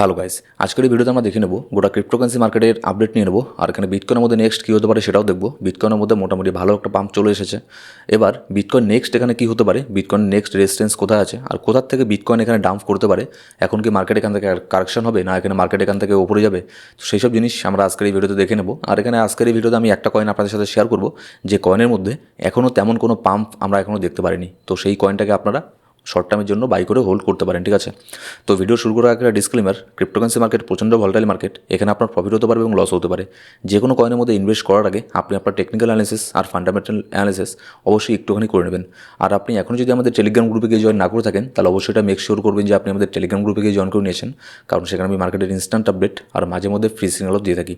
Hello guys আজকের এই ভিডিওতে আমরা দেখে নেব গোটা ক্রিপ্টোকারেন্সি মার্কেটের আপডেট নিয়ে নেব, আর এখানে বিটকয়েনের মধ্যে নেক্সট কী হতে পারে সেটাও দেখব। বিটকয়েনের মধ্যে মোটামুটি ভালো একটা পাম্প চলে এসেছে। এবার বিটকয়েন নেক্সট এখানে কী হতে পারে? বিটকয়েন নেক্সট রেজিস্ট্যান্স কোথায় আছে? আর কোথার থেকে বিটকয়েন এখানে ডাম্প করতে পারে? এখন কি মার্কেট এখান থেকে কারেকশন হবে? না, এখানে মার্কেট এখান থেকে ওপরে যাবে? তো সেই সব জিনিস আমরা আজকের এই ভিডিওতে দেখে নেব। আর এখানে আজকের এই ভিডিওতে আমি একটা কয়েন আপনাদের সাথে শেয়ার করব, যে কয়েনের মধ্যে এখনও তেমন কোনো পাম্প আমরা এখনও দেখতে পারিনি। তো সেই কয়েনটাকে আপনারা শর্ট টার্মের জন্য বাই করে হোল্ড করতে পারেন, ঠিক আছে? তো ভিডিও শুরু করার আগে ডিসক্লেমার ক্রিপ্টোকারেন্সি মার্কেট প্রচণ্ড ভলটাইল মার্কেট এখানে আপনার প্রফিট হতে পারে এবং লস হতে পারে। যে কোনো কয়েনের মধ্যে ইনভেস্ট করার আগে আপনি আপনার টেকনিক্যাল অ্যানালিসিস আর ফান্ডামেন্টাল অ্যানালিসিস অবশ্যই একটুখানি করে নেবেন। আর আপনি এখন যদি আমাদের টেলিগ্রাম গ্রুপে গিয়ে জয়েন না করে থাকেন, তাহলে অবশ্যই এটা মেক শিওর করবেন যে আপনি আমাদের টেলিগ্রাম গ্রুপে গিয়ে জয়েন করে নিয়েছেন, কারণ সেখানে আমি মার্কেটের ইনস্ট্যান্ট আপডেট আর মাঝে মধ্যে ফ্রি সিগনালও দিয়ে থাকি।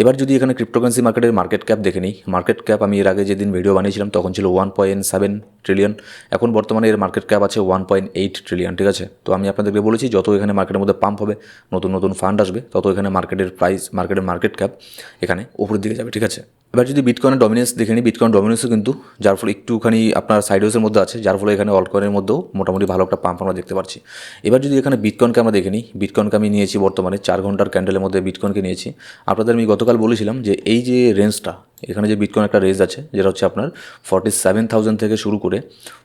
এবার যদি এখানে ক্রিপ্টোকারেন্সি মার্কেটের মার্কেট ক্যাপ দেখে নিই মার্কেট ক্যাপ আমি এর আগে যেদিন ভিডিও বানিয়েছিলাম তখন ছিল ওয়ান পয়েন্ট সেভেন ট্রিলিয়ন এখন বর্তমানে এর মার্কেট আছে ওয়ান পয়েন্ট এইট ট্রিলিয়ন ঠিক আছে? তো আমি আপনাদেরকে বলেছি, যত এখানে মার্কেটের মধ্যে পাম্প হবে, নতুন নতুন ফান্ড আসবে, তত এখানে মার্কেটের প্রাইস মার্কেটের মার্কেট ক্যাপ এখানে উপরের দিকে যাবে, ঠিক আছে? এবার যদি বিটকয়েনের ডমিনেন্স দেখে নিই বিটকয়েন ডমিনেন্সও কিন্তু যার ফলে একটুখানি আপনার সাইডওয়েসের মধ্যে আছে, যার ফলে এখানে অল্টকয়েনের মধ্যেও মোটামুটি ভালো একটা পাম্প আমরা দেখতে পাচ্ছি। এবার যদি এখানে বিটকয়েনকে আমরা দেখে নিই বিটকয়েনকে আমি নিয়েছি বর্তমানে চার ঘণ্টার ক্যান্ডেলের মধ্যে বিটকয়েনকে নিয়েছি। আপনাদের আমি গতকাল বলেছিলাম যে এই যে রেঞ্জটা এখানে যে বিটকয়েন একটা রেঞ্জ আছে, যেটা হচ্ছে আপনার ফর্টি সেভেন থাউজেন্ড থেকে শুরু করে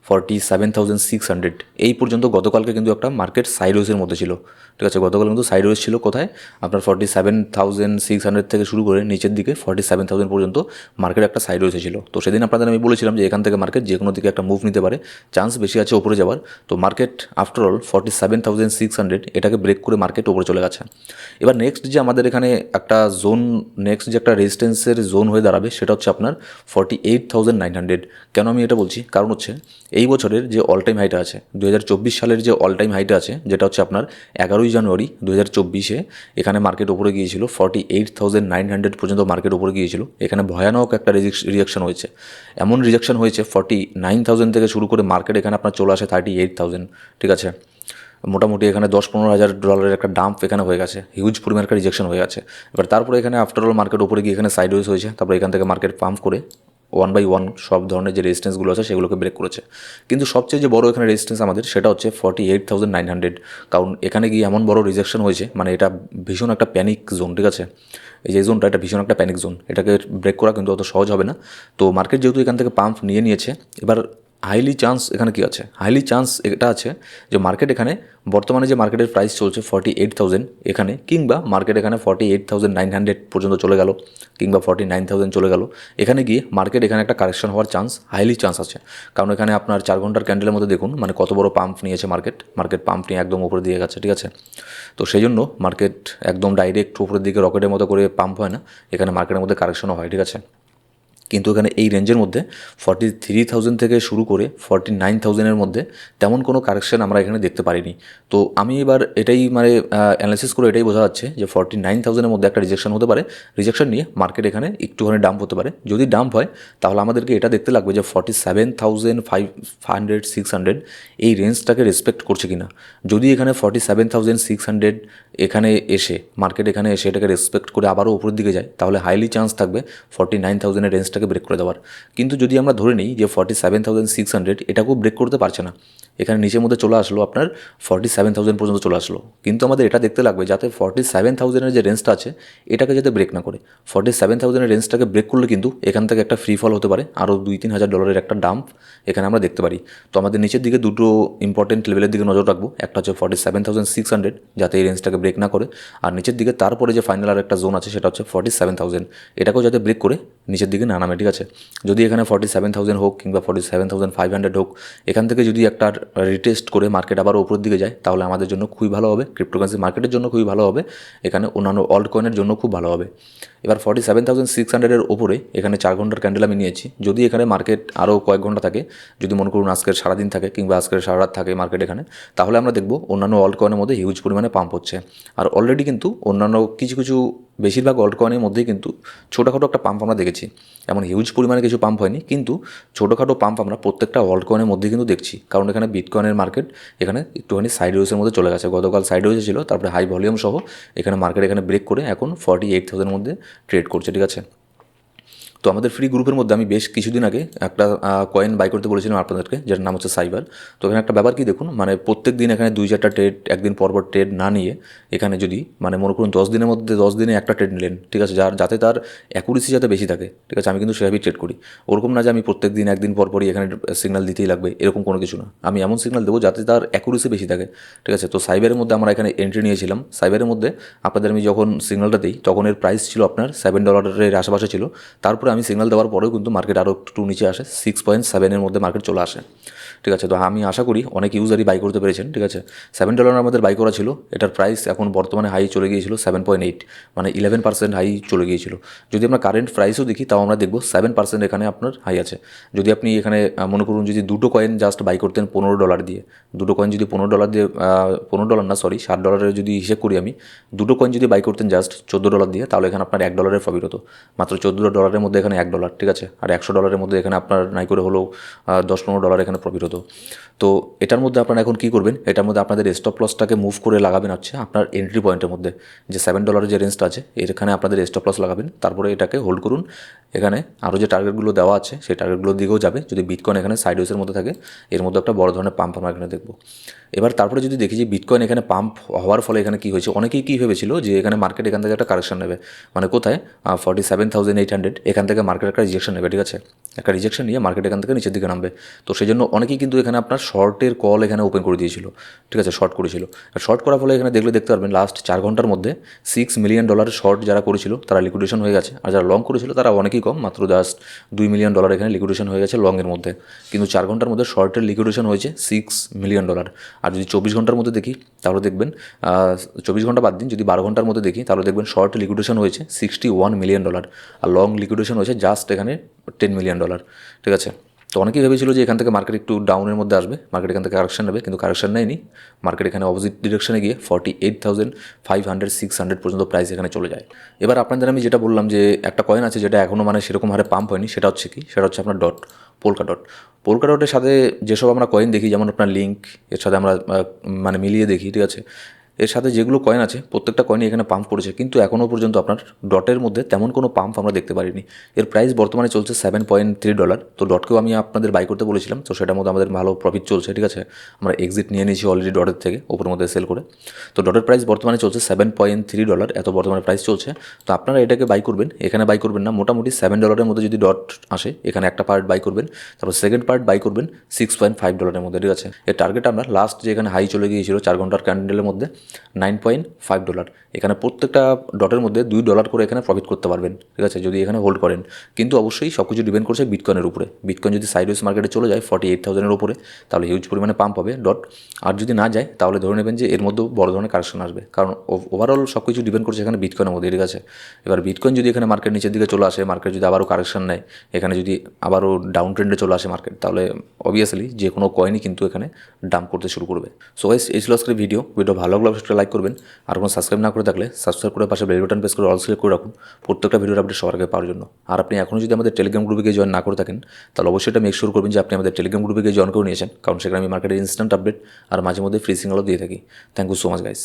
forty seven thousand six hundred এই পর্যন্ত গতকালকে কিন্তু একটা মার্কেট সাইডওয়েসের মধ্যে ছিল। ঠিক আছে, গতকাল কিন্তু সাইডওয়েস ছিল। কোথায়? আপনার forty seven thousand six hundred থেকে শুরু করে নিচের দিকে ফর্টি সেভেন থাউজেন্ড পর্যন্ত মার্কেট একটা সাইডওয়েস ছিল। তো সেদিন আপনাদের আমি বলেছিলাম যে এখান থেকে মার্কেট যে কোনো দিকে একটা মুভ নিতে পারে। চান্স বেশি আছে ওপরে যাওয়ার। তো market after all forty seven thousand six hundred এটাকে ব্রেক করে মার্কেট ওপরে চলে গেছে। এবার নেক্সট যে আমাদের এখানে একটা জোন নেক্সট যে একটা রেজিস্ট্যান্সের জোন হয়ে দাঁড়াবে সেটা হচ্ছে আপনার forty eight thousand nine hundred কেন আমি এটা বলছি? কারণ হচ্ছে এই বছরের যে অল টাইম হাইটা আছে দু হাজার চব্বিশ সালের যে অল টাইম হাইটা আছে, যেটা হচ্ছে আপনার এগারোই জানুয়ারি দু হাজার চব্বিশে, এখানে মার্কেট উপরে গিয়েছিল forty eight thousand nine hundred পর্যন্ত মার্কেট উপরে গিয়েছিল। এখানে ভয়ানক একটা রিজেকশন হয়েছে। এমন রিজেকশন হয়েছে ফর্টি নাইন থাউজেন্ড থেকে শুরু করে মার্কেট এখানে আপনার চলে আসে থার্টি এইট থাউজেন্ড ঠিক আছে? মোটামুটি এখানে দশ পনেরো হাজার ডলারের একটা ডাম্প এখানে হয়ে গেছে। হিউজ পরিমাণ একটা রিজেকশন হয়ে গেছে। এবার তারপরে এখানে আফটার অল মার্কেট উপরে গিয়ে এখানে সাইডওয়েজ হয়েছে। তারপরে এখান থেকে মার্কেট পাম্প করে ওয়ান বাই ওয়ান সব ধরনের যে রেজিস্ট্যান্সগুলো আছে সেগুলোকে ব্রেক করেছে। কিন্তু সবচেয়ে যে বড় এখানে রেজিস্ট্যান্স আমাদের সেটা হচ্ছে forty eight thousand nine hundred কারণ এখানে গিয়ে এমন বড় রিজেকশন হয়েছে মানে এটা ভীষণ একটা প্যানিক জোন ঠিক আছে? এই যে জোনটা এটা ভীষণ একটা প্যানিক জোন এটাকে ব্রেক করা কিন্তু অত সহজ হবে না। তো মার্কেট যেহেতু এখান থেকে পাম্প নিয়ে নিয়েছে, এবার হাইলি চান্স এখানে কি আছে? হাইলি চান্স এটা আছে যে মার্কেট এখানে বর্তমানে যে মার্কেটের প্রাইস চলছে ফর্টি এইট থাউজেন্ড এখানে কিংবা মার্কেট এখানে forty eight thousand nine hundred পর্যন্ত চলে গেল কিংবা ফর্টি নাইন থাউজেন্ড চলে গেল। এখানে গিয়ে মার্কেট এখানে একটা কারেকশন হওয়ার চান্স হাইলি চান্স আছে। কারণ এখানে আপনার চার ঘণ্টার ক্যান্ডেলের মধ্যে দেখুন মানে কত বড় পাম্প নিয়েছে মার্কেট মার্কেট পাম্প নিয়ে একদম উপরে দিয়ে গেছে, ঠিক আছে? তো সেই জন্য মার্কেট একদম ডাইরেক্ট উপরের দিকে রকেটের মতো করে পাম্প হয় না, এখানে মার্কেটের মধ্যে কারেকশনও হয়, ঠিক আছে? কিন্তু এখানে এই রেঞ্জের মধ্যে ফর্টি থ্রি থাউজেন্ড থেকে শুরু করে ফর্টি নাইন থাউজেন্ডের মধ্যে তেমন কোনো কারেকশন আমরা এখানে দেখতে পারিনি। তো আমি এবার এটাই মানে অ্যানালিসিস করে এটাই বোঝা যাচ্ছে যে ফর্টি নাইন থাউজেন্ডের মধ্যে একটা রিজেকশন হতে পারে। রিজেকশন নিয়ে মার্কেট এখানে একটুখানি ডাম্প হতে পারে। যদি ডাম্প হয়, তাহলে আমাদেরকে এটা দেখতে লাগবে যে forty seven thousand five hundred six hundred এই রেঞ্জটাকে রেসপেক্ট করছে কিনা। যদি এখানে forty seven thousand six hundred এখানে এসে মার্কেট এখানে এসে এটাকে রেসপেক্ট করে আবারও উপরের দিকে যায়, তাহলে হাইলি চান্স থাকবে ফর্টি নাইন থাউজেন্ডের রেঞ্জটাকে ব্রেক করে দেওয়ার। কিন্তু যদি আমরা ধরে নিই যে forty seven thousand six hundred এটাকেও ব্রেক করতে পারছে না। এখানে নিচের মধ্যে চলে আসলো আপনার ফর্টি সেভেন থাউজেন্ড পর্যন্ত চলে আসলো। কিন্তু আমাদের এটা দেখতে লাগবে যাতে ফর্টি সেভেন থাউজেন্ডের যে রেঞ্জটা আছে, এটাকে যাতে ব্রেক না করে। ফর্টি সেভেন থাউজেন্ডের রেঞ্জটাকে ব্রেক করলে কিন্তু এখান থেকে একটা ফ্রি ফল হতে পারে আরও দুই তিন হাজার ডলারের একটা ডাম্প এখানে আমরা দেখতে পারি। তো আমাদের নিচের দিকে দুটো ইম্পর্টেন্ট লেভেলের দিকে নজর রাখব, একটা হচ্ছে forty seven thousand six hundred যাতে এই রেঞ্জটাকে ব্রেক না করে, আর নিচের দিকে তারপরে যে ফাইনাল আর একটা জোন আছে সেটা হচ্ছে ফর্টি সেভেন থাউজেন্ড এটাকেও যাতে ব্রেক করে নিচের দিকে না নামে ঠিক আছে। যদি এখানে ফর্টি সেভেন থাউজেন্ড হোক কিংবা forty seven thousand five hundred হোক, এখান থেকে যদি একটা রিটেস্ট করে মার্কেট আবার উপরের দিকে যায়, তাহলে আমাদের জন্য খুবই ভালো হবে। ক্রিপ্টোকারেন্সি মার্কেটের জন্য খুবই ভালো হবে। এখানে অন্যান্য অল্ট কয়েনের জন্য খুব ভালো হবে। এবার ফর্টি সেভেন থাউজেন্ড সিক্স হান্ড্রেডের ওপরে এখানে চার ঘণ্টার ক্যান্ডেল আমি নিয়েছি। যদি এখানে মার্কেট আরও কয়েক ঘণ্টা থাকে, যদি মনে করুন আজকের সারাদিন থাকে কিংবা আজকের সারা রাত থাকে মার্কেট এখানে, তাহলে আমরা দেখব অন্যান্য অল্ট কয়েনের মধ্যে হিউজ পরিমাণে পাম্প হচ্ছে। আর অলরেডি কিন্তু অন্যান্য কিছু কিছু বেশিরভাগ অল্টকয়নের মধ্যেই কিন্তু ছোটোখাটো একটা পাম্প আমরা দেখেছি। এমন হিউজ পরিমাণে কিছু পাম্প হয়নি, কিন্তু ছোটোখাটো পাম্প আমরা প্রত্যেকটা অল্টকয়নের মধ্যে কিন্তু দেখছি। কারণ এখানে বিটকয়েনের মার্কেট এখানে একটুখানি সাইড ওয়েসের মধ্যে চলে গেছে। গতকাল সাইড ওয়েসে ছিল, তারপরে হাই ভলিউম সহ এখানে মার্কেট এখানে ব্রেক করে এখন ফর্টি এইট থাউজেন্ডের মধ্যে ট্রেড করছে, ঠিক আছে? তো আমাদের ফ্রি গ্রুপের মধ্যে আমি বেশ কিছুদিন আগে একটা কয়েন বাই করতে বলেছিলাম আপনাদেরকে যেটার নাম হচ্ছে সাইবার তো এখানে একটা ব্যাপার কি দেখুন মানে প্রত্যেক দিন এখানে দুই চারটা ট্রেড একদিন পর পর ট্রেড না নিয়ে এখানে যদি মানে মনে করুন দশ দিনের মধ্যে, দশ দিনে একটা ট্রেড নিলেন, ঠিক আছে, যার, যাতে তার অ্যাকুরেসি যাতে বেশি থাকে, ঠিক আছে, আমি কিন্তু সেভাবেই ট্রেড করি। ওরকম না যে আমি প্রত্যেক দিন একদিন পর পরই এখানে সিগনাল দিতেই লাগবে, এরকম কোনো কিছু না। আমি এমন সিগনাল দেবো যাতে তার অ্যাকুরেসি বেশি থাকে, ঠিক আছে। তো সাইবারের মধ্যে আমরা এখানে এন্ট্রি নিয়েছিলাম। সাইবারের মধ্যে আপনাদের আমি যখন সিগনালটা দিই, তখন এর প্রাইস ছিল আপনার সেভেন ডলারের আশেপাশে ছিল। তারপরে আমি সিগনাল দেওয়ার পরেও কিন্তু মার্কেট আরও একটু নিচে আসে সিক্স পয়েন্ট সেভেনের মধ্যে মার্কেট চলে আসে। ঠিক আছে, তো আমি আশা করি অনেক ইউজারই বাই করতে পেরেছেন, ঠিক আছে? সেভেন ডলার আমাদের বাই করা ছিল, এটার প্রাইস এখন বর্তমানে হাই চলে গিয়েছিল সেভেন পয়েন্ট এইট মানে ইলেভেন পার্সেন্ট হাই চলে গিয়েছিল। যদি আমরা কারেন্ট প্রাইসও দেখি, তাও আমরা দেখব সেভেন পার্সেন্ট এখানে আপনার হাই আছে। যদি আপনি এখানে মনে করুন যদি দুটো কয়েন জাস্ট বাই করতেন পনেরো ডলার দিয়ে, দুটো কয়েন যদি পনেরো ডলার দিয়ে পনেরো ডলার না সরি ষাট ডলারের যদি হিসেব করি আমি, দুটো কয়েন যদি বাই করতেন জাস্ট চোদ্দ ডলার দিয়ে, তাহলে এখানে আপনার এক ডলারের প্রফিট হতো। মাত্র চোদ্দ ডলারের মধ্যে এখানে এক ডলার ঠিক আছে? আর একশো ডলারের মধ্যে এখানে আপনার নাই করে হলেও দশ পনেরো ডলার এখানে প্রফিট হতো। তো এটার মধ্যে আপনারা এখন কী করবেন? এটার মধ্যে আপনাদের স্টপ লসটাকে মুভ করে লাগাবেন হচ্ছে আপনার এন্ট্রি পয়েন্টের মধ্যে। যে সেভেন ডলারের যে রেঞ্জটা আছে, এখানে আপনাদের স্টপ লস লাগাবেন। তারপরে এটাকে হোল্ড করুন। এখানে আরও যে টার্গেটগুলো দেওয়া আছে, সেই টার্গেটগুলোর দিকেও যাবে। যদি বিটকয়েন এখানে সাইড ওয়েসের মধ্যে থাকে, এর মধ্যে একটা বড় ধরনের পাম্প আমরা এখানে দেখব। এবার তারপরে যদি দেখি যে বিটকয়েন এখানে পাম্প হওয়ার ফলে এখানে কী হয়েছে, অনেকেই কী ভেবেছিল যে এখানে মার্কেট এখান থেকে একটা কারেকশন নেবে। মানে কোথায়? Forty seven thousand eight hundred এখান থেকে মার্কেট একটা রিজেকশন নেবে, ঠিক আছে? একটা রিজেকশন নিয়ে মার্কেট এখান থেকে নিচের দিকে নামবে। তো সেই জন্য অনেকেই কিন্তু এখানে আপনার শর্টের কল এখানে ওপেন করে দিয়েছিল, ঠিক আছে? শর্ট করেছিল। শর্ট করার ফলে এখানে দেখলে দেখতে পারবেন লাস্ট চার ঘণ্টার মধ্যে সিক্স মিলিয়ন ডলারের শর্ট যারা করেছিল, তারা লিকুইডেশন হয়ে গেছে। আর যারা লং করেছিল, তারা অনেকেই কম, মাত্র জাস্ট দুই মিলিয়ন ডলার এখানে লিকুইডেশন হয়ে গেছে লংয়ের মধ্যে। কিন্তু চার ঘণ্টার মধ্যে শর্টের লিকুইডেশন হয়েছে সিক্স মিলিয়ন ডলার আর যদি চব্বিশ ঘণ্টার মধ্যে দেখি, তাহলে দেখবেন চব্বিশ ঘণ্টা বাদ দিন, যদি বারো ঘণ্টার মধ্যে দেখি, তাহলে দেখবেন শর্ট লিকুইডেশন হয়েছে সিক্সটি ওয়ান মিলিয়ন ডলার আর লং লিকুইডেশন হয়েছে জাস্ট এখানে টেন মিলিয়ন ডলার ঠিক আছে? তো অনেকেই ভেবেছিল যে এখান থেকে মার্কেট একটু ডাউনের মধ্যে আসবে মার্কেট এখান থেকে কারেকশন নেবে, কিন্তু কারেকশন নেয়নি। মার্কেট এখানে অপোজিট ডিরেকশনে গিয়ে forty eight thousand five hundred six hundred পর্যন্ত প্রাইস এখানে চলে যায়। এবার আপনাদের আমি যেটা বললাম যে একটা কয়েন আছে যেটা এখনও মানে সেরকম হারে পাম্প হয়নি, সেটা হচ্ছে কি? সেটা হচ্ছে আপনার ডট পোলকা ডট পোলকা ডটের সাথে যেসব আমরা কয়েন দেখি, যেমন আপনার লিঙ্ক এর সাথে আমরা মানে মিলিয়ে দেখি, ঠিক আছে? এর সাথে যেগুলো কয়েন আছে, প্রত্যেকটা কয়েনই এখানে পাম্প করেছে। কিন্তু এখনও পর্যন্ত আপনার ডটের মধ্যে তেমন কোনো পাম্প আমরা দেখতে পারিনি। এর প্রাইস বর্তমানে চলছে সেভেন পয়েন্ট থ্রি ডলার তো ডটকেও আমি আপনাদের বাই করতে বলেছিলাম। তো সেটার মধ্যে আমাদের ভালো প্রফিট চলছে, ঠিক আছে? আমরা এক্সিট নিয়ে নিয়েছি অলরেডি ডটের থেকে, ওপরের মধ্যে সেল করে। তো ডটের প্রাইস বর্তমানে চলছে সেভেন পয়েন্ট থ্রি ডলার এত বর্তমানে প্রাইস চলছে। তো আপনারা এটাকে বাই করবেন। এখানে বাই করবেন না। মোটামুটি সেভেন ডলারের মধ্যে যদি ডট আসে, এখানে একটা পার্ট বাই করবেন। তারপর সেকেন্ড পার্ট বাই করবেন সিক্স পয়েন্ট ফাইভ ডলারের মধ্যে, ঠিক আছে? এর টার্গেট আমরা লাস্ট যে এখানে হাই চলে গিয়েছিল, চার ঘণ্টার ক্যান্ডেলের মধ্যে নাইন পয়েন্ট ফাইভ ডলার। এখানে প্রত্যেকটা ডটের মধ্যে দুই ডলার করে এখানে প্রফিট করতে পারবেন, ঠিক আছে? যদি এখানে হোল্ড করেন। কিন্তু অবশ্যই সব কিছু ডিপেন্ড করছে বিটকয়েনের উপরে। বিটকয়েন যদি সাইডওয়েজ মার্কেটে চলে যায় ফর্টি এইট থাউজেন্ডের উপরে, তাহলে হিউজ পরিমাণে পাম্প হবে ডট আর যদি না যায়, তাহলে ধরে নেবেন যে এর মধ্যেও বড় ধরনের কারেকশন আসবে। কারণ ওভারঅল সব কিছু ডিপেন্ড করছে এখানে বিটকয়েনের মধ্যে, ঠিক আছে? এবার বিটকয়েন যদি এখানে মার্কেট নিচের দিকে চলে আসে মার্কেট যদি আবারও কারেকশন নেয়, এখানে যদি আবারও ডাউন ট্রেন্ডে চলে আসে মার্কেট তাহলে অবভিয়াসলি যে কোনো কয়েনই কিন্তু এখানে ডাম্প করতে শুরু করবে। সো এই ছিল আজকের ভিডিও ভিডিও ভালো লাগলে অবশ্যই লাইক করবেন। আর কোনো সাবস্ক্রাইব না করে থাকলে সাবস্ক্রাইব করে পাশে বেল বাটন প্রেস করে অল সিলেক্ট করে রাখুন প্রত্যেকটা ভিডিওর আপডেট সবার আগে পাওয়ার জন্য। আর আপনি এখনও যদি আমাদের টেলিগ্রাম গ্রুপে গিয়ে জয়েন না করে থাকেন, তাহলে অবশ্যই এটা মেক শিওর করবেন যে আপনি আমাদের টেলিগ্রাম গ্রুপে গিয়ে জয়েন করে নিয়েছেন। কারণ সেখানে আমি মার্কেটের ইনস্ট্যান্ট আপডেট আর মাঝে মধ্যে ফ্রি সিগনালও দিয়ে থাকি। Thank you so much guys